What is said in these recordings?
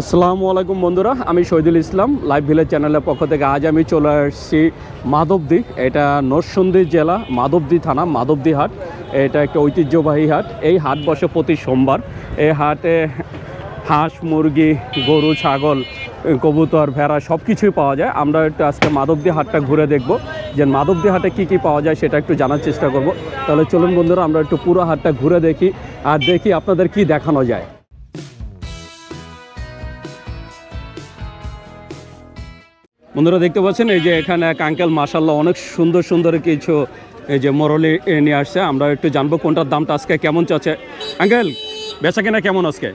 আসসালামু আলাইকুম বন্ধুরা, আমি শহীদুল ইসলাম লাইভ ভিলেজ চ্যানেলের পক্ষ থেকে আজ আমি চলে আসছি মাধবদী, এটা নরসিংদী জেলা, মাধবদী থানা, মাধবদী হাট, এটা একটা ঐতিহ্যবাহী হাট। এই হাট বসে প্রতি সোমবার। এই হাটে হাঁস, মুরগি, গরু, ছাগল, কবুতর, ভেড়া সব কিছুই পাওয়া যায়। আমরা একটু আজকে মাধবদী হাটটা ঘুরে দেখব। যে মাধবদী হাটে কি কি পাওয়া যায় সেটা একটু জানার চেষ্টা করব। তাহলে চলুন বন্ধুরা, আমরা একটু পুরো হাটটা ঘুরে দেখি আর দেখি আপনাদের কি দেখানো যায়। বন্ধুরা দেখতে পাচ্ছেন এই যে এখানে এক আঙ্কেল মাসাল্লাহ অনেক সুন্দর সুন্দর কিছু এই যে মরলি নিয়ে আসছে। আমরা একটু জানব কোনটার দামটা আজকে কেমন চাচ্ছে। আঙ্কেল বেচা কিনা কেমন আজকে?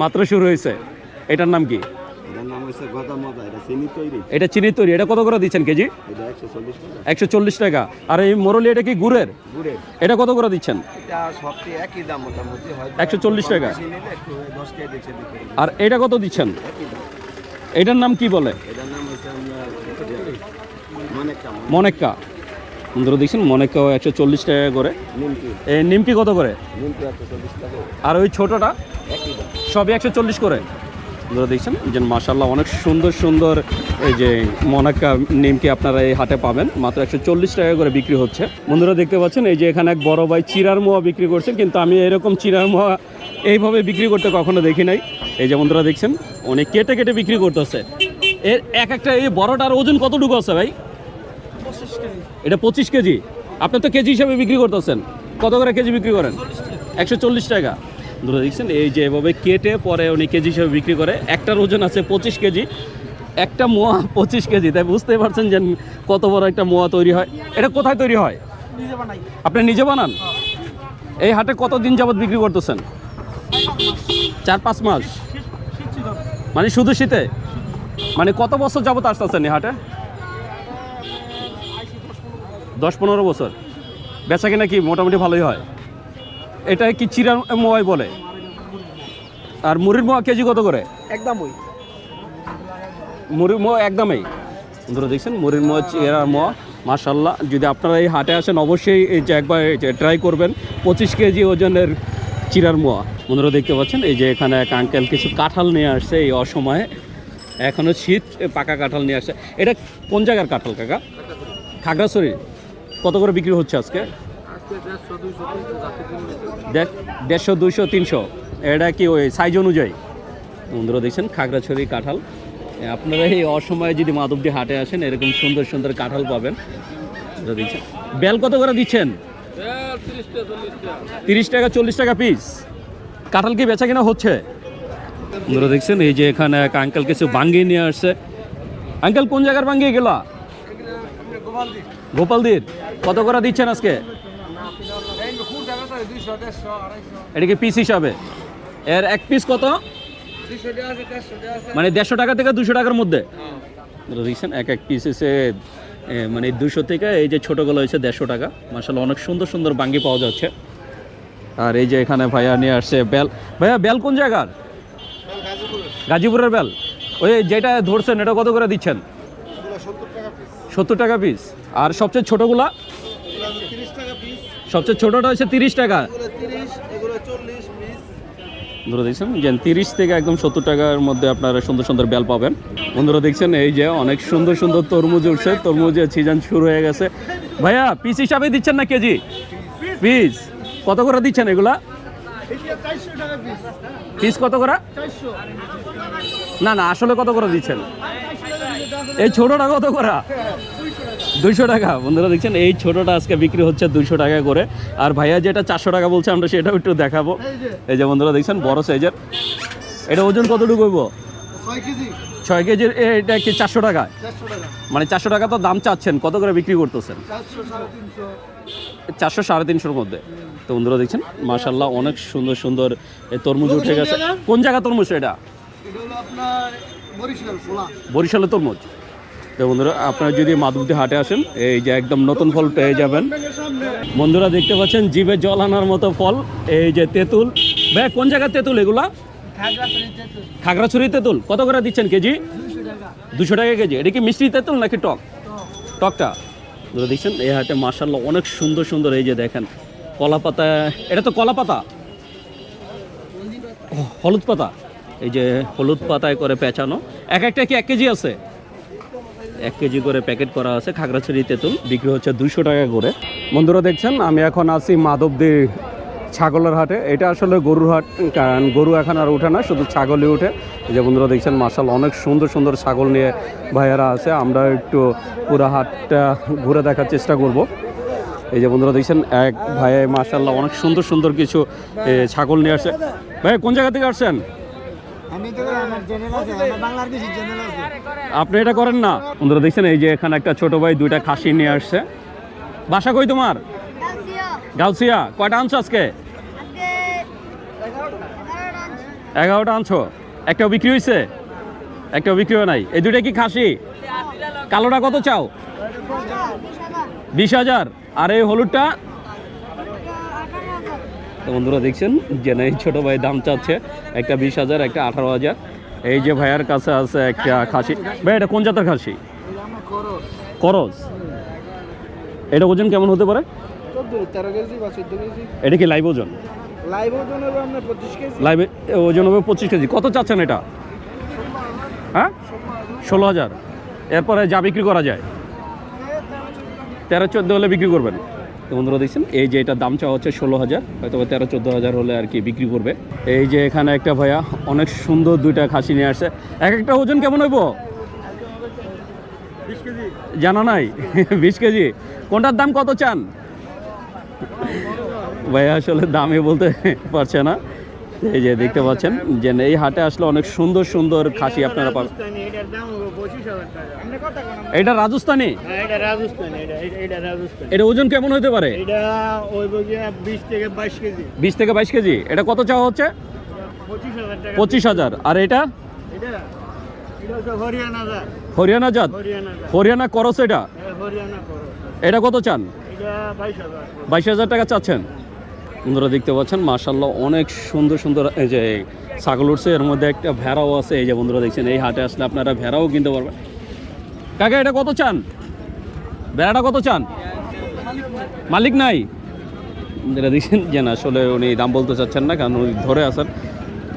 মাত্র শুরু হয়েছে। এটার নাম কি? এটা চিনি তৈরি। এটা কত করে দিচ্ছেন কেজি? একশো চল্লিশ টাকা। চল্লিশ আর এই মরলি এটা কি গুড়ের? এটা কত করে দিচ্ছেন? একশো 140 টাকা। আর এটা কত দিচ্ছেন? এটার নাম কি বলে? মানে মনেক্কা। বন্ধুরা দেখছেন মনেক্কা একশো চল্লিশ টাকা করে। নিমকি। এই নিমকি কত করে? আর ওই ছোটটা? সবই একশো চল্লিশ করে। বন্ধুরা দেখছেন? যে মাসাল্লাহ অনেক সুন্দর সুন্দর এই যে মনাক্কা নিমকি আপনারা এই হাটে পাবেন। মাত্র একশো চল্লিশ টাকা করে বিক্রি হচ্ছে। বন্ধুরা দেখতে পাচ্ছেন এই যে এখানে এক বড় ভাই চিরার মোয়া বিক্রি করছেন কিন্তু আমি এরকম চিরার মোয়া এইভাবে বিক্রি করতে কখনো দেখি নাই। এই যে বন্ধুরা দেখছেন অনেক কেটে কেটে বিক্রি করতেছে। এর এক একটা এই বড়টার ওজন কতটুকু আছে ভাই? এটা পঁচিশ কেজি। আপনি তো কেজি হিসাবে বিক্রি করতেছেন। কত করে কেজি বিক্রি করেন? একশো চল্লিশ টাকা। ধরে দেখছেন, এই যে এভাবে কেটে পরে উনি কেজি হিসাবে বিক্রি করে, একটার ওজন আছে পঁচিশ কেজি, একটা মোয়া পঁচিশ কেজি। তাই বুঝতেই পারছেন যে কত বড় একটা মোয়া তৈরি হয়। এটা কোথায় তৈরি হয়? আপনি নিজে বানান? এই হাটে কতদিন যাবত বিক্রি করতেছেন? চার পাঁচ মাস। মানে শুধু শীতে? মানে কত বছর যাবত আসতেছেন এই হাটে? দশ পনেরো বছর। বেচা কিনা কি মোটামুটি ভালোই হয়? এটা কি চিরা মোয়াই বলে? আর মুড়ির মোয়া কেজি কত করে? একদম ওই মুড়ির মোয়া একদমই। বন্ধুরা দেখছেন মুড়ির মোয়া চিরা মোয়া মার্শাল্লাহ যদি আপনারা এই হাটে আসেন অবশ্যই এই যে একবার ট্রাই করবেন পঁচিশ কেজি ওজনের চিরার মোয়া। বন্ধুরা দেখতে পাচ্ছেন এই যে এখানে এক আঙ্কেল কিছু কাঁঠাল নিয়ে আসছে এই অসময়ে। এখনও শীত পাকা কাঁঠাল নিয়ে আসছে। এটা কোন জায়গার কাঁঠাল কাকা? খাগড়াছড়ি কত করে বিক্রি হচ্ছে আজকে? দেড়শো, দুইশো, তিনশো। এটা কি ওই সাইজ অনুযায়ী? বন্ধুরা দেখছেন, খাগড়াছড়ি কাঁঠাল। আপনারা এই অসময়ে যদি মাধবদী হাটে আসেন, এরকম সুন্দর সুন্দর কাঁঠাল পাবেন। বেল কত করে দিচ্ছেন? তিরিশ টাকা, চল্লিশ টাকা পিস কাঁঠাল কি বেচা কিনা হচ্ছে? বন্ধুরা দেখছেন, এই যে এখানে এক আঙ্কেল কিছু বাঙ্গি নিয়ে আসছে। আঙ্কেল কোন জায়গার বাঙ্গি এগুলা গোপালদির। কত করে দিচ্ছেন আজকে? এটা কি পিস হিসাবে? এর এক পিস কত? মানে দেড়শো টাকা থেকে দুশো টাকার মধ্যে? দেখছেন এক এক পিস এসে মানে দুশো থেকে এই যে ছোটোগুলো হয়েছে দেড়শো টাকা। মাসাল অনেক সুন্দর সুন্দর বাঙ্গি পাওয়া যাচ্ছে। আর এই যে এখানে ভাইয়া নিয়ে আসছে বেল। ভাইয়া বেল কোন জায়গার? গাজীপুরের বেল। ওই যেটা ধরছেন এটা কত করে দিচ্ছেন? সত্তর টাকা পিস আর সবচেয়ে ছোটোগুলা? সবচেয়ে ছোটটা হচ্ছে তিরিশ টাকা। বন্ধুরা দেখছেন? যে তিরিশ থেকে একদম সত্তর টাকার মধ্যে আপনারা সুন্দর সুন্দর বেল পাবেন। বন্ধুরা দেখছেন এই যে অনেক সুন্দর সুন্দর তরমুজ উঠছে। তরমুজের সিজন শুরু হয়ে গেছে। ভাইয়া পিস হিসাবে দিচ্ছেন না কেজি? পিস কত করে দিচ্ছেন এগুলা? পিস কত করে? না না আসলে কত করে দিচ্ছেন? এই ছোটটা কত করে? দুইশো টাকা। বন্ধুরা দেখছেন এই ছোটটা আজকে বিক্রি হচ্ছে দুইশো টাকা করে। আর ভাইয়া যেটা চারশো টাকা বলছে আমরা সেটাও একটু দেখাবো। এই যে। বন্ধুরা দেখছেন বড় সাইজের। এটা ওজন কতটুকু হইব? ছয় কেজির এটা কি চারশো টাকা? মানে চারশো টাকা তো দাম চাচ্ছেন কত করে বিক্রি করতেছেন? চারশো সাড়ে তিনশোর মধ্যে। তো বন্ধুরা দেখছেন মাশাল্লাহ অনেক সুন্দর সুন্দর এই তরমুজ উঠে গেছে। কোন জায়গা? তরমুজ এটা? বরিশালের তরমুজ। তো বন্ধুরা, আপনারা যদি মাধবদী হাটে আসেন, এই যে একদম নতুন ফল পেয়ে যাবেন। বন্ধুরা দেখতে পাচ্ছেন, জিভে জল আনার মতো ফল, এই যে তেঁতুল। ভাই, কোন জায়গার তেঁতুল এগুলা? খাগড়াছড়ি তেঁতুল। কত করে দিচ্ছেন কেজি? দুশো টাকা কেজি। এটা কি মিষ্টি তেঁতুল নাকি টক? টকটা? বন্ধুরা দেখছেন, এই হাটে মার্শাল্লাহ অনেক সুন্দর সুন্দর এই যে দেখেন, কলা পাতা। এটা তো কলা পাতা? হলুদ পাতা। এই যে হলুদ পাতায় করে পেঁচানো। এক একটা কি এক কেজি আছে? এক কেজি করে প্যাকেট করা আছে, খাগড়াছড়ি তেঁতুল। বিক্রি হচ্ছে দুশো টাকা করে। বন্ধুরা দেখছেন, আমি এখন আছি মাধবদী ছাগলের হাটে। এটা আসলে গরুর হাট, কারণ গরু এখন আর ওঠে না, শুধু ছাগলই ওঠে এই যে বন্ধুরা দেখছেন মার্শাল অনেক সুন্দর সুন্দর ছাগল নিয়ে ভাইয়ারা আছে। আমরা একটু পুরো হাটটা ঘুরে দেখার চেষ্টা করব। এই যে বন্ধুরা দেখছেন, এক ভাই মার্শাল্লাহ অনেক সুন্দর সুন্দর কিছু ছাগল নিয়ে আসে ভাই, কোন জায়গা থেকে আসছেন? আপনি এটা করেন না? বন্ধুরা দেখছেন এই যে এখানে একটা ছোট ভাই দুইটা খাসি নিয়ে আসছে। বাসা কই তোমার? গাউসিয়া। কয়টা আনছো আজকে? এগারোটা আনছো। একটা বিক্রি হয়েছে একটা বিক্রি হয় নাই। এই দুইটা কি খাসি? কালোটা কত চাও? বিশ হাজার। আর এই হলুদটা? তো বন্ধুরা দেখছেন? যে না, এই ছোট ভাই দাম চাচ্ছে একটা বিশ হাজার, একটা আঠারো হাজার। এই যে ভাইয়ার কাছে আছে একটা খাসি। ভাই, এটা কোন জাতের খাসি? করস। এটা ওজন কেমন হতে পারে? এটা কি লাইভ ওজন? লাইভ ওজন হবে পঁচিশ কেজি। কত চাচ্ছেন এটা? হ্যাঁ? ষোলো হাজার। এরপরে যা বিক্রি করা যায়? তেরো চোদ্দ হলে বিক্রি করবেন। তো বন্ধুরা দেখছেন এই যে এটা দাম চাওয়া হচ্ছে ষোলো হাজার হয়তো বা তেরো চোদ্দ হাজার হলে আর কি বিক্রি করবে। এই যে এখানে একটা ভাইয়া অনেক সুন্দর দুইটা খাসি নিয়ে আসছে। এক একটা ওজন কেমন হইব? জানা নাই? বিশ কেজি। কোনটার দাম কত চান? ভাইয়া আসলে দামে বলতে পারছে না। এই যে দেখতে পাচ্ছেন যে এই হাটে আসলে অনেক সুন্দর সুন্দর খাসি আপনারা পাবেন। এটা রাজস্থানি? হ্যাঁ এটা ওজন কেমন হতে পারে? বিশ থেকে বাইশ কেজি। এটা কত চাওয়া হচ্ছে? পঁচিশ হাজার। আর এটা? হরিয়ানা জাত। হরিয়ানা করস এটা? এটা কত চান? বাইশ হাজার টাকা চাচ্ছেন। বন্ধুরা দেখতে পাচ্ছেন মার্শাল্লাহ অনেক সুন্দর সুন্দর এই যে ছাগল উঠছে, এর মধ্যে একটা ভেড়াও আছে, এই যে বন্ধুরা দেখছেন, এই হাটে আসলে আপনারা ভেড়াও কিনতে পারবেন। কাকা, এটা কত চান? ভেড়াটা কত চান? মালিক নাই? যেটা দেখছেন, যে না, আসলে উনি দাম বলতে চাচ্ছেন না, কারণ উনি ধরে আছেন।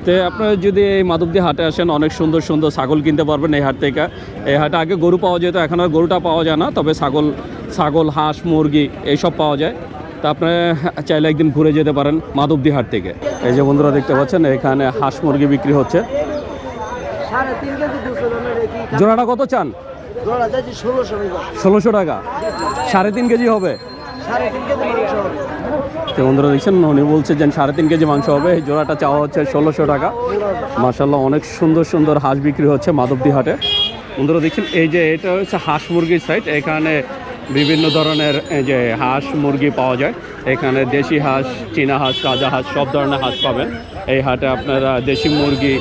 তো আপনারা যদি এই মাধবদী হাটে আসেন, অনেক সুন্দর সুন্দর ছাগল কিনতে পারবেন এই হাট থেকে। এই হাটে আগে গরু পাওয়া যেত, এখন আর গরুটা পাওয়া যায় না, তবে ছাগল ছাগল, হাঁস, মুরগি, এইসব পাওয়া যায়। তা আপনারা চাইলে একদিন ঘুরে যেতে পারেন মাধবদী হাট থেকে। এই যে বন্ধুরা দেখতে পাচ্ছেন, এখানে হাঁস মুরগি বিক্রি হচ্ছে। জোড়াটা কত চান? ষোলোশো টাকা। সাড়ে তিন কেজি হবে। বন্ধুরা দেখছেন, উনি বলছে যে সাড়ে তিন কেজি মাংস হবে। এই জোড়াটা চাওয়া হচ্ছে ষোলোশো টাকা। মার্শাল্লাহ অনেক সুন্দর সুন্দর হাঁস বিক্রি হচ্ছে মাধবদী হাটে বন্ধুরা দেখছেন, এই যে এটা হচ্ছে হাঁস মুরগির সাইড এখানে বিভিন্ন ধরনের যে হাঁস মুরগি পাওয়া যায়। এখানে দেশি হাঁস চীনা হাঁস কাজা হাঁস সব ধরনের হাঁস পাবেন। এই হাটে আপনারা দেশি মুরগি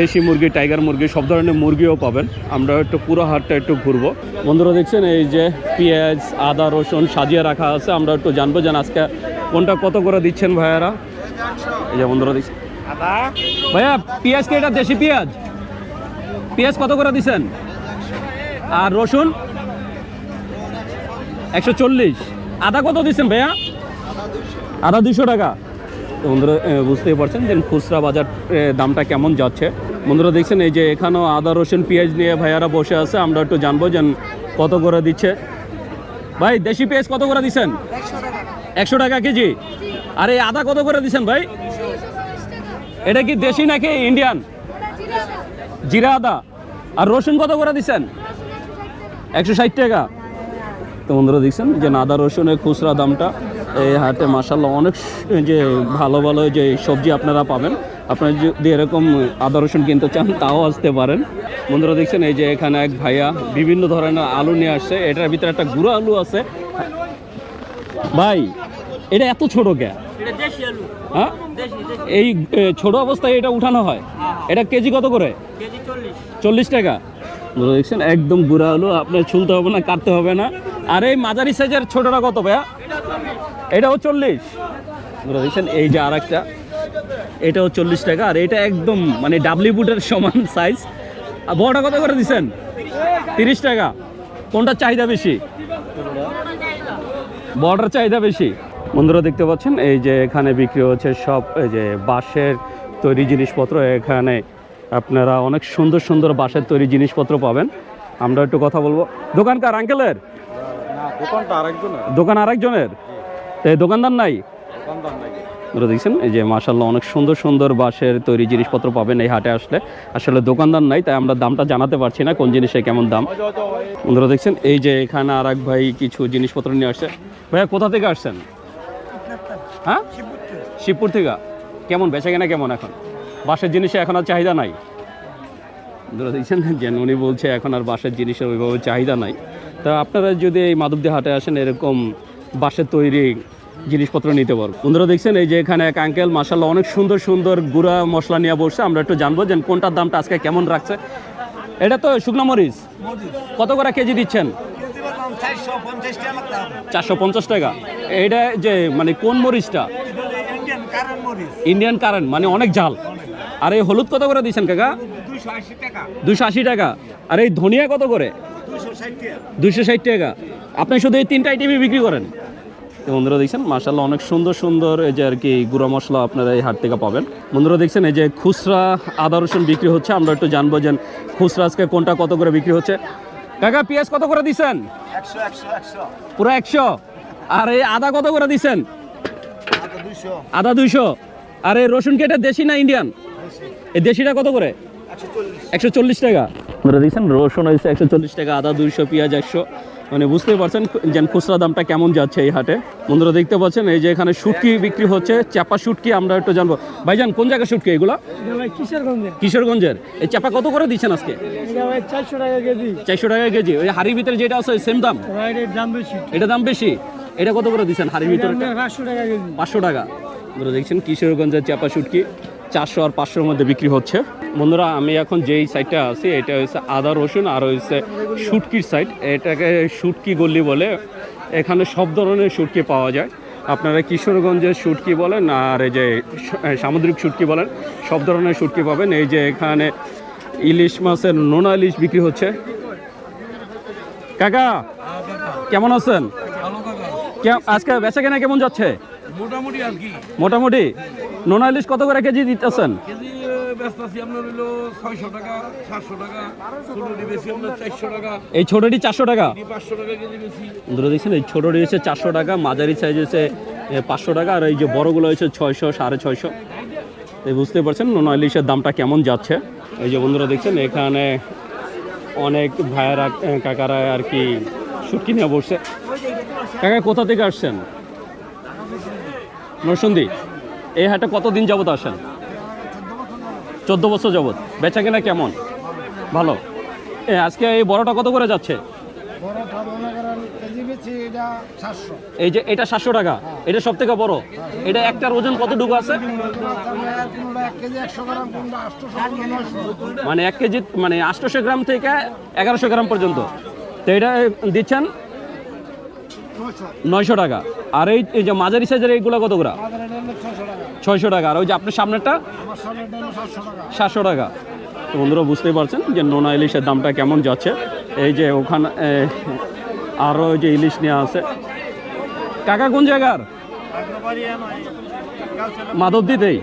দেশি মুরগি টাইগার মুরগি সব ধরনের মুরগিও পাবেন। আমরা একটু পুরো হাটটা একটু ঘুরবো। বন্ধুরা দেখছেন এই যে পেঁয়াজ আদা রসুন সাজিয়ে রাখা আছে। আমরা একটু জানব যেন আজকে কোনটা কত করে দিচ্ছেন ভাইয়ারা? এই যে বন্ধুরা দিচ্ছেন আদা। ভাইয়া পেঁয়াজ কি এটা দেশি পেঁয়াজ? পেঁয়াজ কত করে দিচ্ছেন? আর রসুন? একশো চল্লিশ। আদা কত দিচ্ছেন ভাইয়া? আদা দুশো টাকা। বন্ধুরা বুঝতেই পারছেন যে খুচরা বাজার দামটা কেমন যাচ্ছে। বন্ধুরা, দেখছেন এই যে এখানেও আদা, রসুন, পেঁয়াজ নিয়ে ভাইয়ারা বসে আছে। আমরা একটু জানব যে কত করে দিচ্ছে। ভাই, দেশি পেঁয়াজ কত করে দিচ্ছেন? একশো টাকা কেজি। আর এই আদা কত করে দিচ্ছেন ভাই? এটা কি দেশি নাকি ইন্ডিয়ান? জিরা আদা। আর রসুন কত করে দিচ্ছেন? একশো ষাট টাকা। তো বন্ধুরা দেখছেন যে আদা রসুনের খুচরা দামটা এই হাটে মাসাল্লাহ অনেক যে ভালো ভালো যে সবজি আপনারা পাবেন। আপনারা যদি এরকম আদা রসুন কিনতে চান তাও আসতে পারেন। বন্ধুরা দেখছেন এই যে এখানে এক ভাইয়া বিভিন্ন ধরনের আলু নিয়ে আসছে। এটার ভিতরে একটা গুঁড়ো আলু আছে। ভাই এটা এত ছোট কে? হ্যাঁ? এই ছোট অবস্থায় এটা উঠানো হয়? এটা কেজি কত করে? চল্লিশ টাকা। দেখছেন একদম গুঁড়া হলো, আপনার ছুলতে হবে না, কাটতে হবে না। আর এই মাঝারি সাইজের ছোটটা কত ভাইয়া? এটাও চল্লিশ। দেখছেন এই যে আর একটা এটাও চল্লিশ টাকা, আর এটা একদম মানে ডাবলি বুটের সমান সাইজ আর বড়টা কত করে দিচ্ছেন তিরিশ টাকা। কোনটা চাহিদা বেশি? বর্ডার চাহিদা বেশি। বন্ধুরা দেখতে পাচ্ছেন, এই যে এখানে বিক্রি হচ্ছে সব, এই যে বাঁশের তৈরি জিনিসপত্র, এখানে আপনারা অনেক সুন্দর সুন্দর বাঁশের তৈরি জিনিসপত্র পাবেন। আমরা একটু কথা বলব। দোকানকার আঙ্কেলের? না দোকানটা আরেকজনের। দোকান আরেকজনের? তো এই দোকানদার নাই? আপনারা দেখছেন? এই যে মাশাল্লাহ অনেক সুন্দর সুন্দর বাঁশের তৈরি জিনিসপত্র পাবেন এই হাটে আসলে। আসলে দোকানদার নাই তাই আমরা দামটা জানাতে পারছি না কোন জিনিসের কেমন দাম। বন্ধুরা দেখছেন এই যে এখানে আর এক ভাই কিছু জিনিসপত্র নিয়ে আসছে। ভাইয়া কোথা থেকে আসছেন? হ্যাঁ? শিবপুর থেকে। কেমন বেচা কেনা কেমন এখন? বাঁশের জিনিসে এখন আর চাহিদা নাই। দেখছেন যে উনি বলছে এখন আর বাঁশের জিনিসের ওইভাবে চাহিদা নাই। তা আপনারা যদি এই মাধবদী হাটে আসেন এরকম বাঁশের তৈরি জিনিসপত্র নিতে পারব বন্ধুরা দেখছেন এই যে এখানে এক আঙ্কেল মাসাল্লাহ অনেক সুন্দর সুন্দর গুঁড়া মশলা নিয়ে বসছে। আমরা একটু জানব যে কোনটার দামটা আজকে কেমন রাখছে। এটা তো শুকনো মরিচ। কত করে কেজি দিচ্ছেন? চারশো পঞ্চাশ টাকা। এইটা যে মানে কোন মরিচটা? ইন্ডিয়ান কারেন্ট মানে অনেক ঝাল। আর এই হলুদ কত করে দিচ্ছেন কাকা? দুশো আশি টাকা। আর এই ধনিয়া কত করে? দুশো ষাট টাকা। আপনি শুধু এই তিনটা আইটেমই বিক্রি করেন। বন্ধুরা দেখছেন মার্শাল্লাহ অনেক সুন্দর সুন্দর এই যে আর কি গুঁড়ো মশলা আপনারা এই হাট থেকে পাবেন। বন্ধুরা দেখছেন এই যে খুচরা আদা রসুন বিক্রি হচ্ছে। আমরা একটু জানব যে খুচরা আজকে কোনটা কত করে বিক্রি হচ্ছে। কাকা পেঁয়াজ কত করে দিচ্ছেন? পুরো একশো। আর এই আদা কত করে দিচ্ছেন? আদা দুইশো। আর এই রসুন কেটে দেশি না ইন্ডিয়ান? এই দেশিটা কত করে? একশো চল্লিশ টাকা। আপনারা দেখছেন রসুন হয়েছে একশো চল্লিশ টাকা আদা দুইশো পেঁয়াজ একশো। মানে বুঝতেই পারছেন যেন খুচরা দামটা কেমন যাচ্ছে এই হাটে। বন্ধুরা দেখতে পাচ্ছেন এই যে এখানে শুটকি বিক্রি হচ্ছে চাপা শুটকি আমরা একটু জানব। ভাই ভাইজান কোন জায়গায় শুটকি এগুলো? কিশোরগঞ্জে কিশোরগঞ্জের। এই চাপা কত করে দিচ্ছেন আজকে? চারশো টাকা কেজি। চারশো টাকা কেজি। ওই হাড়ির ভিতরে যেটা আছে সেম দাম? দাম বেশি। এটা দাম বেশি? এটা কত করে দিচ্ছেন হাড়ির ভিতরে? পাঁচশো টাকা পাঁচশো টাকা। দেখছেন কিশোরগঞ্জের চাপা শুটকি। চারশো আর পাঁচশোর মধ্যে বিক্রি হচ্ছে। বন্ধুরা আমি এখন যেই সাইডটা আছি এটা হচ্ছে আদা রসুন আর হচ্ছে শুটকির সাইড এটাকে শুটকি গল্লি বলে। এখানে সব ধরনের শুটকি পাওয়া যায়। আপনারা কিশোরগঞ্জের শুটকি বলেন আর এই যে সামুদ্রিক শুটকি বলেন সব ধরনের শুটকি পাবেন। এই যে এখানে ইলিশ মাছের নোনা ইলিশ বিক্রি হচ্ছে। কাকা কেমন আছেন? আজকে বেচা কেনা কেমন যাচ্ছে? মোটামুটি আর কি। মোটামুটি? নোনা ইলিশ কত করে কেজি দিতেছেন? কেজি এই ছোটটি চারশো টাকা? বন্ধুরা দেখছেন এই ছোটটি হচ্ছে চারশো টাকা মাঝারি সাইজ হচ্ছে পাঁচশো টাকা আর এই যে বড়গুলো হচ্ছে ছয়শো সাড়ে ছয়শো। এই বুঝতে পারছেন নোনা ইলিশের দামটা কেমন যাচ্ছে? এই যে বন্ধুরা দেখছেন এখানে অনেক ভাইয়েরা কাকারা আর কি শুটকি নিয়ে বসছে কাকা কোথা থেকে আসছেন? নরসন্দী এই হাটে কতদিন যাবত আসেন? চোদ্দ বছর যাবত। বেচা কেনা কেমন? ভালো। এ, আজকে এই বড়টা কত করে যাচ্ছে? এই যে, এটা সাতশো টাকা। এটা সব থেকে বড়। এটা একটার ওজন কতটুকু আছে? মানে এক কেজি মানে আটশোশো গ্রাম থেকে এগারোশো গ্রাম পর্যন্ত। তো এটা দিচ্ছেন? নয়শো টাকা। আর এই যে মাঝারি সাইজের এইগুলো কত করে? ছয়শো টাকা। আর ওই যে আপনার সামনেরটা? সাতশো টাকা। তো বন্ধুরা, বুঝতেই পারছেন যে নোনা ইলিশের দামটা কেমন যাচ্ছে। এই যে ওখানে আরও যে ইলিশ নেওয়া আছে। কাকা, কোন জায়গার? মাধবদীতেই।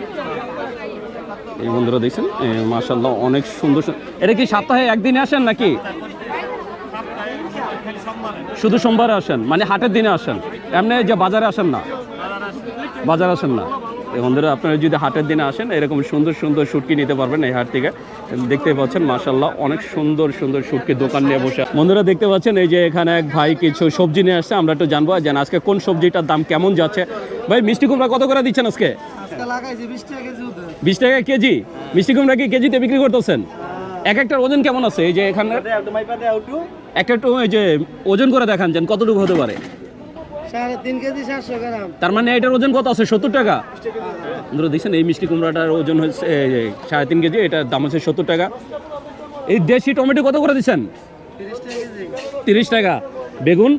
এই বন্ধুরা দেখছেন মার্শাল্লাহ অনেক সুন্দর- এটা কি সপ্তাহে একদিনে আসেন নাকি? শুধু সোমবারে আসেন মানে হাটের দিনে আসেন। এমনি যে বাজারে আসেন না। বাজার আসেন না। বন্ধুরা আপনারা যদি হাটের দিনে আসেন এরকম সুন্দর সুন্দর শুটকি নিতে পারবেন এই হাট থেকে। দেখতে পাচ্ছেন মাশাল্লাহ অনেক সুন্দর সুন্দর শুটকি দোকান নিয়ে বসে বন্ধুরা দেখতে পাচ্ছেন এই যে এখানে এক ভাই কিছু সবজি নিয়ে আসছে আমরা একটু জানব যে আজকে কোন সবজিটার দাম কেমন যাচ্ছে। ভাই মিষ্টি কুমড়া কত করে দিচ্ছেন আজকে? আজকে বিশ টাকা কেজি বিশ টাকা কেজি? মিষ্টি কুমড়া কি কেজিতে বিক্রি করতেছেন? এক একটার ওজন কেমন আছে? এই যে এখানে একটা একটু এই যে ওজন করে দেখান যেন কতটুকু হতে পারে। তার মানে এটার ওজন কত আছে? সত্তর টাকা? ধরো দেখছেন এই মিষ্টি কুমড়াটার ওজন হচ্ছে সাড়ে তিন কেজি এটার দাম হচ্ছে সত্তর টাকা। এই দেশি টমেটো কত করে দিচ্ছেন তিরিশ টাকা বেগুন?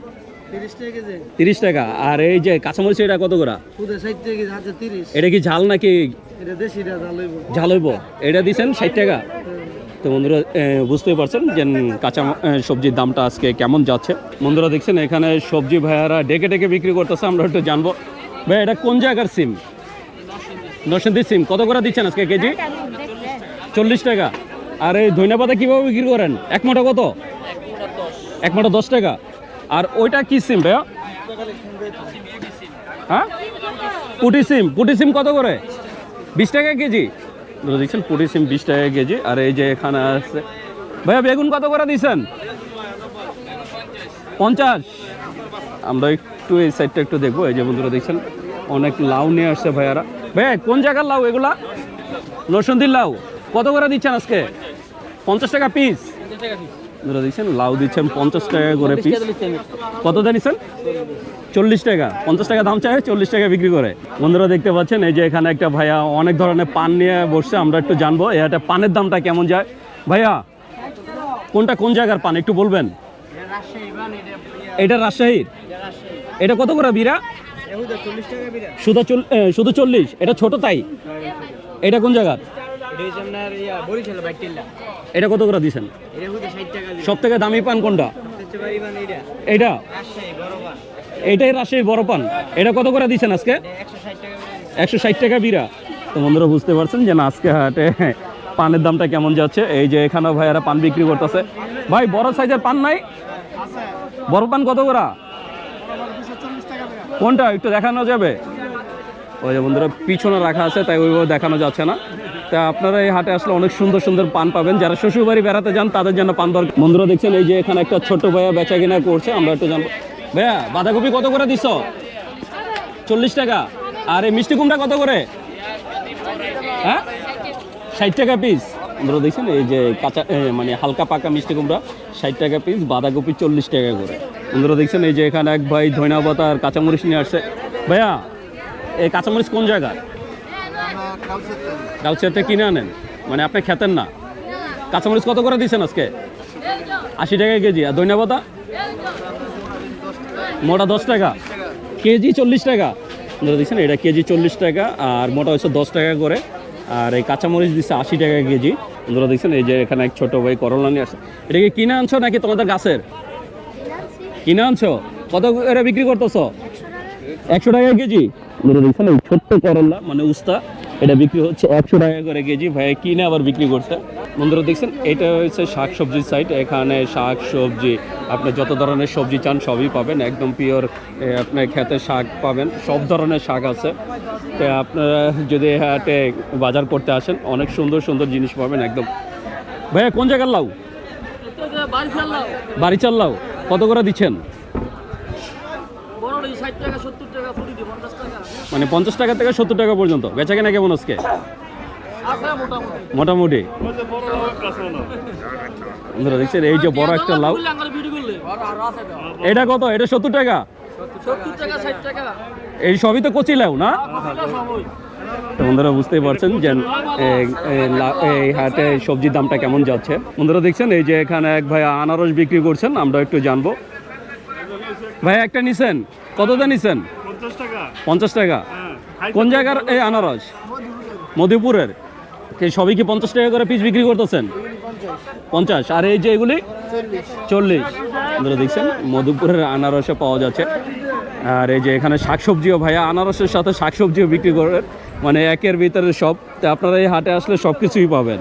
তিরিশ টাকা আর এই যে কাঁচামরিচ এটা কত করে? আছে এটা কি ঝাল নাকি ঝাল হইব। এটা দিচ্ছেন ষাট টাকা। তো বন্ধুরা বুঝতেই পারছেন যে কাঁচা সবজির দামটা আজকে কেমন যাচ্ছে। বন্ধুরা দেখছেন, এখানে সবজি ভাইয়ারা ডেকে ডেকে বিক্রি করতেছে, আমরা একটু জানব। ভাই, এটা কোন জায়গার সিম? নরসিংদী সিম। কত করে দিচ্ছেন আজকে কেজি? চল্লিশ টাকা। আর এই ধনিয়া পাতা কীভাবে বিক্রি করেন? এক মোটা কত? এক মোটা দশ টাকা। আর ওইটা কি সিম ভাইয়া? হ্যাঁ? পুটি সিম। পুটি সিম কত করে? বিশ টাকা কেজি। দেখছেন পুটি সিম বিশ টাকা কেজি। আর এই যে এখানে আছে ভাইয়া, বেগুন কত করে দিচ্ছেন পঞ্চাশ। আমরা একটু এই সাইডটা একটু দেখব। এই যে বন্ধুরা দেখছেন, অনেক লাউ নিয়ে আসছে ভাইয়ারা। ভাইয়া, কোন জায়গার লাউ এগুলা? নরসন্দির লাউ। কত করে দিচ্ছেন আজকে? পঞ্চাশ টাকা পিস বন্ধুরা দেখছেন লাউ দিচ্ছেন পঞ্চাশ টাকা করে পিস কত দিচ্ছেন চল্লিশ টাকা। পঞ্চাশ টাকা দাম চাই চল্লিশ টাকা বিক্রি করে। বন্ধুরা দেখতে পাচ্ছেন এই যে এখানে একটা ভাইয়া অনেক ধরনের পান নিয়ে বসছে আমরা একটু জানব একটা পানের দামটা কেমন যায়। ভাইয়া কোনটা কোন জায়গার পান একটু বলবেন? এটা রাজশাহীর এটা কত করে বিরা শুধু শুধু চল্লিশ। এটা ছোট তাই? এটা কোন জায়গার? এটা কত করে দিছেন? সব থেকে দামি পান কোনটা? এটা। এটাই রাজশাহী বড় পান। এটা কত করে দিচ্ছেন আজকে? একশো ষাট টাকা বিরা। তো বন্ধুরা বুঝতে পারছেন যে না আজকে হাটে পানের দামটা কেমন যাচ্ছে। এই যে এখানে ভাইয়ারা পান বিক্রি করতেছে। ভাই বড় সাইজের পান নাই? বড় পান কত করে? কোনটা? একটু দেখানো যাবে? ওই যে বন্ধুরা পিছনে রাখা আছে তাই ওইভাবে দেখানো যাচ্ছে না। তা আপনারা এই হাটে আসলে অনেক সুন্দর সুন্দর পান পাবেন। যারা শ্বশুরবাড়ি বেড়াতে যান, তাদের জন্য পান দরকার। বন্ধুরা, দেখছেন, এই যে এখানে একটা ছোট্ট ভাইয়া বেচা কিনা করছে, আমরা একটু জানব। ভাইয়া, বাঁধাকপি কত করে দিছ? চল্লিশ টাকা। আর এই মিষ্টি কুমড়া কত করে? হ্যাঁ? ষাট টাকা পিস বন্ধুরা, দেখছেন, এই যে কাঁচা মানে হালকা পাকা মিষ্টি কুমড়া, ষাট টাকা পিস বাঁধাকপি চল্লিশ টাকা করে। বন্ধুরা, দেখছেন, এই যে এখানে এক ভাই ধনিয়া আর কাঁচামরিচ নিয়ে আসছে। ভাইয়া, এই কাঁচামরিচ কোন জায়গার? গাউছিয়াতে কিনে আনেন? মানে আপনি খেতেন না? কাঁচামরিচ কত করে দিচ্ছেন আজকে? আশি টাকা কেজি। আর ধনিয়া পাতা? মোটা দশ টাকা। কেজি চল্লিশ টাকা। আপনারা দিচ্ছেন এটা কেজি চল্লিশ টাকা, আর মোটা হচ্ছে দশ টাকা করে। আর এই কাঁচামরিচ দিচ্ছে আশি টাকা কেজি। আপনারা দেখছেন এই যে এখানে এক ছোটো ভাই করলা নিয়ে আসছে। এটা কি কিনে আনছো নাকি তোমাদের গাছের? কিনে আনছো? কত করে বিক্রি করতেছো? একশো টাকা কেজি। আপনারা দেখছেন এই ছোট্ট করলা মানে উস্তা। এটা বিক্রি হচ্ছে একশো টাকা করে কেজি। ভাই কিনে আবার বিক্রি করছে? বন্ধুরা দেখছেন এটা হচ্ছে শাক সবজির সাইড এখানে শাক সবজি আপনি যত ধরনের সবজি চান সবই পাবেন। একদম পিওর আপনার খেতে শাক পাবেন। সব ধরনের শাক আছে। তো আপনারা যদি হাটে বাজার করতে আসেন অনেক সুন্দর সুন্দর জিনিস পাবেন একদম। ভাইয়া কোন জায়গার লাউ? বাড়ি চাল লাউ। কত করে দিচ্ছেন? মানে পঞ্চাশ টাকা থেকে সত্তর টাকা পর্যন্ত। বেচা কেনা কেমন আজকে? মোটামুটি। বন্ধুরা, দেখছেন? এই যে বড় একটা লাউ। এটা কত? এটা সত্তর টাকা? এই সবই তো কচি লাউ, না? বন্ধুরা, বুঝতেই পারছেন যে এই- হাটে সবজির দামটা কেমন যাচ্ছে। বন্ধুরা, দেখছেন? এই যে এখানে এক ভাই আনারস বিক্রি করছেন আমরা একটু জানব। ভাই একটা নিছেন? কত দিয়ে নিছেন? পঞ্চাশ টাকা? কোন জায়গার? এই আনারস। মধুপুরের। এই সবই কি পঞ্চাশ টাকা করে পিস বিক্রি করতেছেন? পঞ্চাশ। আর এই যে এগুলি? চল্লিশ। আপনারা দেখছেন? মধুপুরের আনারসে পাওয়া যাচ্ছে। আর এই যে এখানে শাকসবজিও ভাইয়া আনারসের সাথে শাকসবজিও বিক্রি করেন। মানে একের ভিতরে সব। তো আপনারা এই হাটে আসলে সব কিছুই পাবেন।